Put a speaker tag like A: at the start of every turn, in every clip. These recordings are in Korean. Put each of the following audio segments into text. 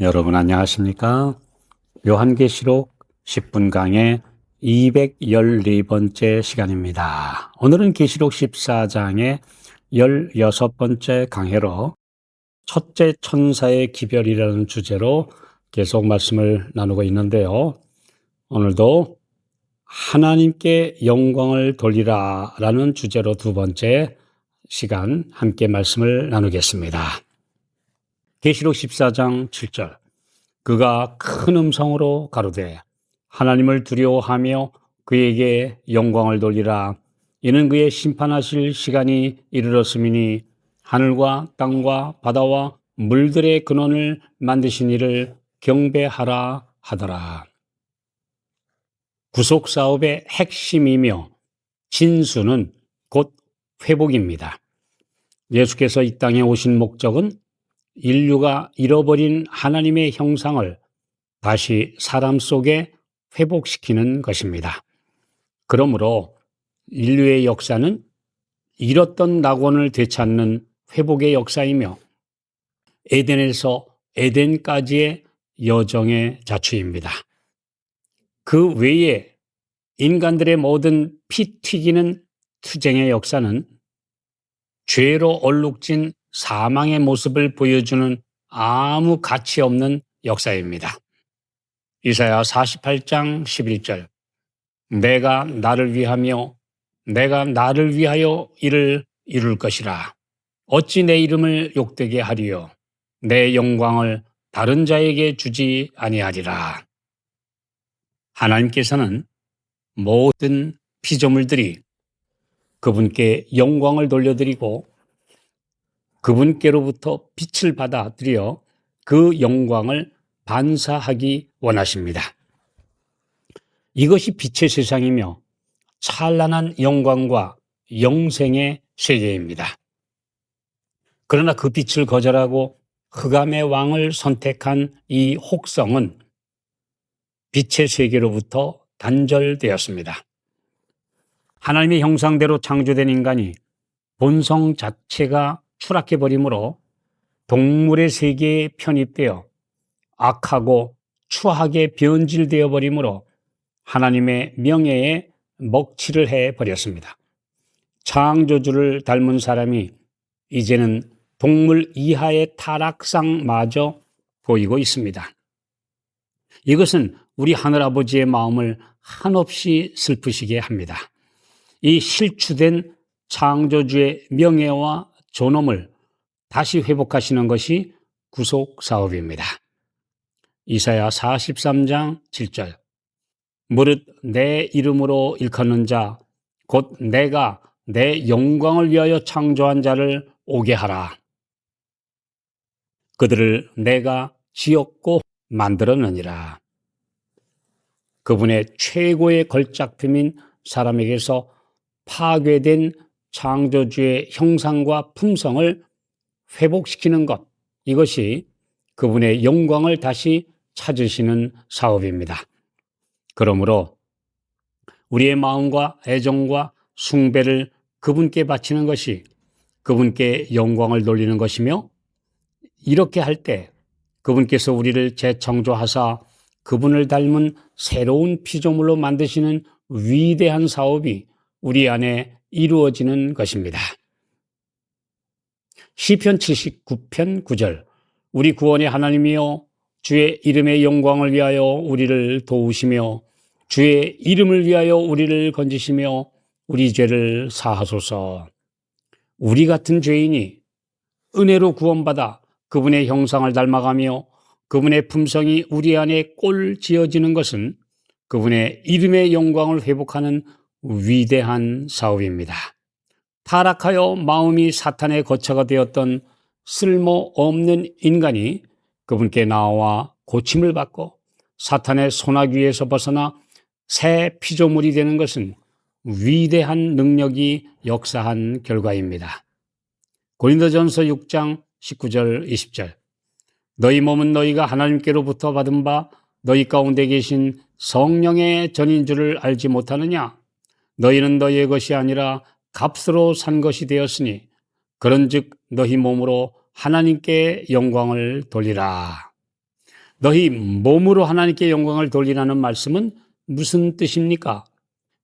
A: 여러분 안녕하십니까? 요한계시록 10분 강의 214번째 시간입니다. 오늘은 계시록 14장의 16번째 강해로 첫째 천사의 기별이라는 주제로 계속 말씀을 나누고 있는데요. 오늘도 하나님께 영광을 돌리라 라는 주제로 두 번째 시간 함께 말씀을 나누겠습니다. 계시록 14장 7절 그가 큰 음성으로 가로되 하나님을 두려워하며 그에게 영광을 돌리라 이는 그의 심판하실 시간이 이르렀음이니 하늘과 땅과 바다와 물들의 근원을 만드신 이를 경배하라 하더라. 구속 사업의 핵심이며 진수는 곧 회복입니다. 예수께서 이 땅에 오신 목적은 인류가 잃어버린 하나님의 형상을 다시 사람 속에 회복시키는 것입니다. 그러므로 인류의 역사는 잃었던 낙원을 되찾는 회복의 역사이며 에덴에서 에덴까지의 여정의 자취입니다. 그 외에 인간들의 모든 피 튀기는 투쟁의 역사는 죄로 얼룩진 사망의 모습을 보여주는 아무 가치 없는 역사입니다. 이사야 48장 11절 내가 나를 위하며 내가 나를 위하여 이를 이룰 것이라. 어찌 내 이름을 욕되게 하리요? 내 영광을 다른 자에게 주지 아니하리라. 하나님께서는 모든 피조물들이 그분께 영광을 돌려드리고 그분께로부터 빛을 받아들여 그 영광을 반사하기 원하십니다. 이것이 빛의 세상이며 찬란한 영광과 영생의 세계입니다. 그러나 그 빛을 거절하고 흑암의 왕을 선택한 이 혹성은 빛의 세계로부터 단절되었습니다. 하나님의 형상대로 창조된 인간이 본성 자체가 추락해 버림으로 동물의 세계에 편입되어 악하고 추하게 변질되어 버림으로 하나님의 명예에 먹칠을 해 버렸습니다. 창조주를 닮은 사람이 이제는 동물 이하의 타락상마저 보이고 있습니다. 이것은 우리 하늘아버지의 마음을 한없이 슬프시게 합니다. 이 실추된 창조주의 명예와 존엄을 다시 회복하시는 것이 구속 사업입니다. 이사야 43장 7절 무릇 내 이름으로 일컫는 자 곧 내가 내 영광을 위하여 창조한 자를 오게 하라. 그들을 내가 지었고 만들었느니라. 그분의 최고의 걸작품인 사람에게서 파괴된 창조주의 형상과 품성을 회복시키는 것, 이것이 그분의 영광을 다시 찾으시는 사업입니다. 그러므로 우리의 마음과 애정과 숭배를 그분께 바치는 것이 그분께 영광을 돌리는 것이며 이렇게 할 때 그분께서 우리를 재창조하사 그분을 닮은 새로운 피조물로 만드시는 위대한 사업이 우리 안에 이루어지는 것입니다. 시편 79편 9절 우리 구원의 하나님이여 주의 이름의 영광을 위하여 우리를 도우시며 주의 이름을 위하여 우리를 건지시며 우리 죄를 사하소서. 우리 같은 죄인이 은혜로 구원받아 그분의 형상을 닮아가며 그분의 품성이 우리 안에 꼴 지어지는 것은 그분의 이름의 영광을 회복하는 위대한 사업입니다. 타락하여 마음이 사탄의 거처가 되었던 쓸모 없는 인간이 그분께 나와 고침을 받고 사탄의 소나귀에서 벗어나 새 피조물이 되는 것은 위대한 능력이 역사한 결과입니다. 고린도전서 6장 19절 20절 너희 몸은 너희가 하나님께로부터 받은 바 너희 가운데 계신 성령의 전인 줄을 알지 못하느냐 너희는 너희의 것이 아니라 값으로 산 것이 되었으니 그런즉 너희 몸으로 하나님께 영광을 돌리라. 너희 몸으로 하나님께 영광을 돌리라는 말씀은 무슨 뜻입니까?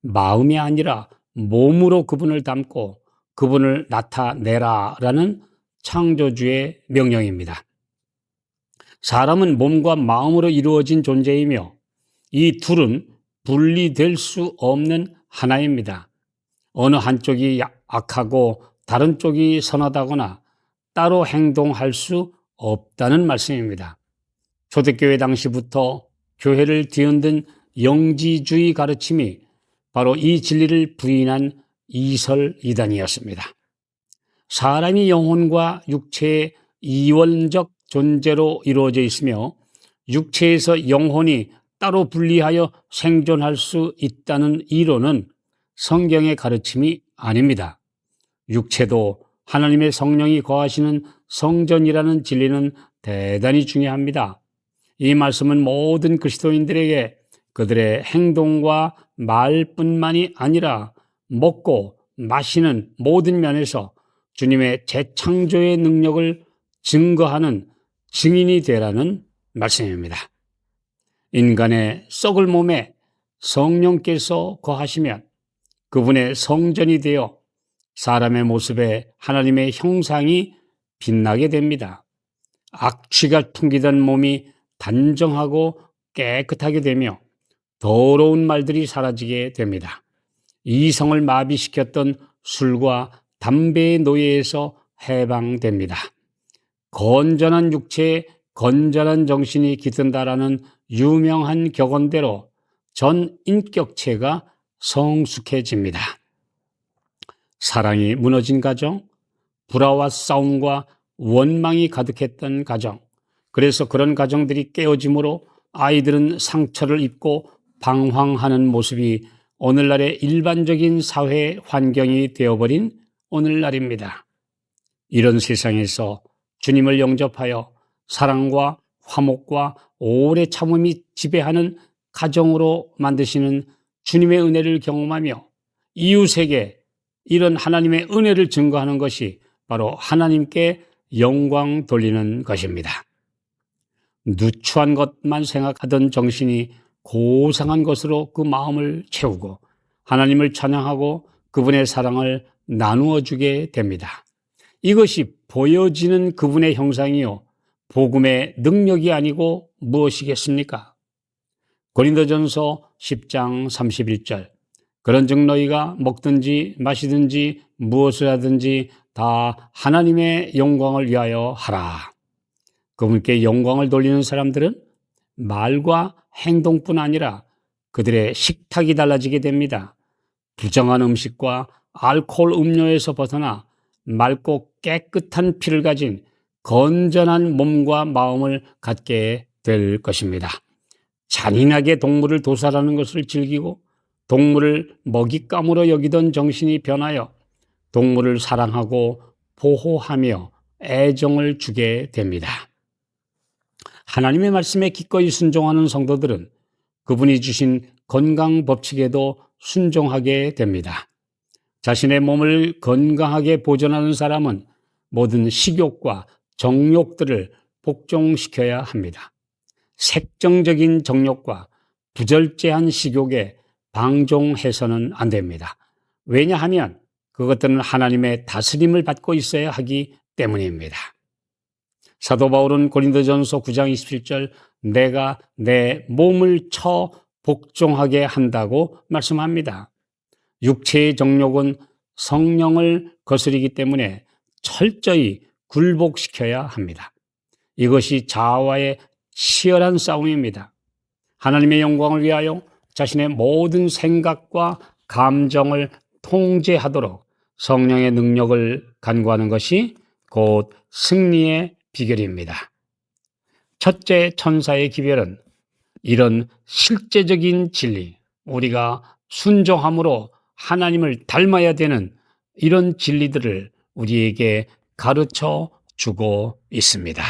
A: 마음이 아니라 몸으로 그분을 담고 그분을 나타내라라는 창조주의 명령입니다. 사람은 몸과 마음으로 이루어진 존재이며 이 둘은 분리될 수 없는 하나입니다. 어느 한쪽이 악하고 다른 쪽이 선하다거나 따로 행동할 수 없다는 말씀입니다. 초대교회 당시부터 교회를 뒤흔든 영지주의 가르침이 바로 이 진리를 부인한 이설 이단이었습니다. 사람이 영혼과 육체의 이원적 존재로 이루어져 있으며 육체에서 영혼이 따로 분리하여 생존할 수 있다는 이론은 성경의 가르침이 아닙니다. 육체도 하나님의 성령이 거하시는 성전이라는 진리는 대단히 중요합니다. 이 말씀은 모든 그리스도인들에게 그들의 행동과 말뿐만이 아니라 먹고 마시는 모든 면에서 주님의 재창조의 능력을 증거하는 증인이 되라는 말씀입니다. 인간의 썩을 몸에 성령께서 거하시면 그분의 성전이 되어 사람의 모습에 하나님의 형상이 빛나게 됩니다. 악취가 풍기던 몸이 단정하고 깨끗하게 되며 더러운 말들이 사라지게 됩니다. 이성을 마비시켰던 술과 담배의 노예에서 해방됩니다. 건전한 육체에 건전한 정신이 깃든다라는 유명한 격언대로 전 인격체가 성숙해집니다. 사랑이 무너진 가정, 불화와 싸움과 원망이 가득했던 가정, 그래서 그런 가정들이 깨어짐으로 아이들은 상처를 입고 방황하는 모습이 오늘날의 일반적인 사회 환경이 되어버린 오늘날입니다. 이런 세상에서 주님을 영접하여 사랑과 화목과 오래 참음이 지배하는 가정으로 만드시는 주님의 은혜를 경험하며 이웃에게 이런 하나님의 은혜를 증거하는 것이 바로 하나님께 영광 돌리는 것입니다. 누추한 것만 생각하던 정신이 고상한 것으로 그 마음을 채우고 하나님을 찬양하고 그분의 사랑을 나누어 주게 됩니다. 이것이 보여지는 그분의 형상이요. 복음의 능력이 아니고 무엇이겠습니까? 고린도전서 10장 31절. 그런즉 너희가 먹든지 마시든지 무엇을 하든지 다 하나님의 영광을 위하여 하라. 그분께 영광을 돌리는 사람들은 말과 행동뿐 아니라 그들의 식탁이 달라지게 됩니다. 부정한 음식과 알코올 음료에서 벗어나 맑고 깨끗한 피를 가진 건전한 몸과 마음을 갖게 될 것입니다. 잔인하게 동물을 도살하는 것을 즐기고 동물을 먹잇감으로 여기던 정신이 변하여 동물을 사랑하고 보호하며 애정을 주게 됩니다. 하나님의 말씀에 기꺼이 순종하는 성도들은 그분이 주신 건강 법칙에도 순종하게 됩니다. 자신의 몸을 건강하게 보존하는 사람은 모든 식욕과 정욕들을 복종시켜야 합니다. 색정적인 정욕과 부절제한 식욕에 방종해서는 안 됩니다. 왜냐하면 그것들은 하나님의 다스림을 받고 있어야 하기 때문입니다. 사도 바울은 고린도전서 9장 27절 내가 내 몸을 쳐 복종하게 한다고 말씀합니다. 육체의 정욕은 성령을 거스리기 때문에 철저히 굴복시켜야 합니다. 이것이 자아와의 치열한 싸움입니다. 하나님의 영광을 위하여 자신의 모든 생각과 감정을 통제하도록 성령의 능력을 간구하는 것이 곧 승리의 비결입니다. 첫째 천사의 기별은 이런 실제적인 진리, 우리가 순종함으로 하나님을 닮아야 되는 이런 진리들을 우리에게 가르쳐 주고 있습니다.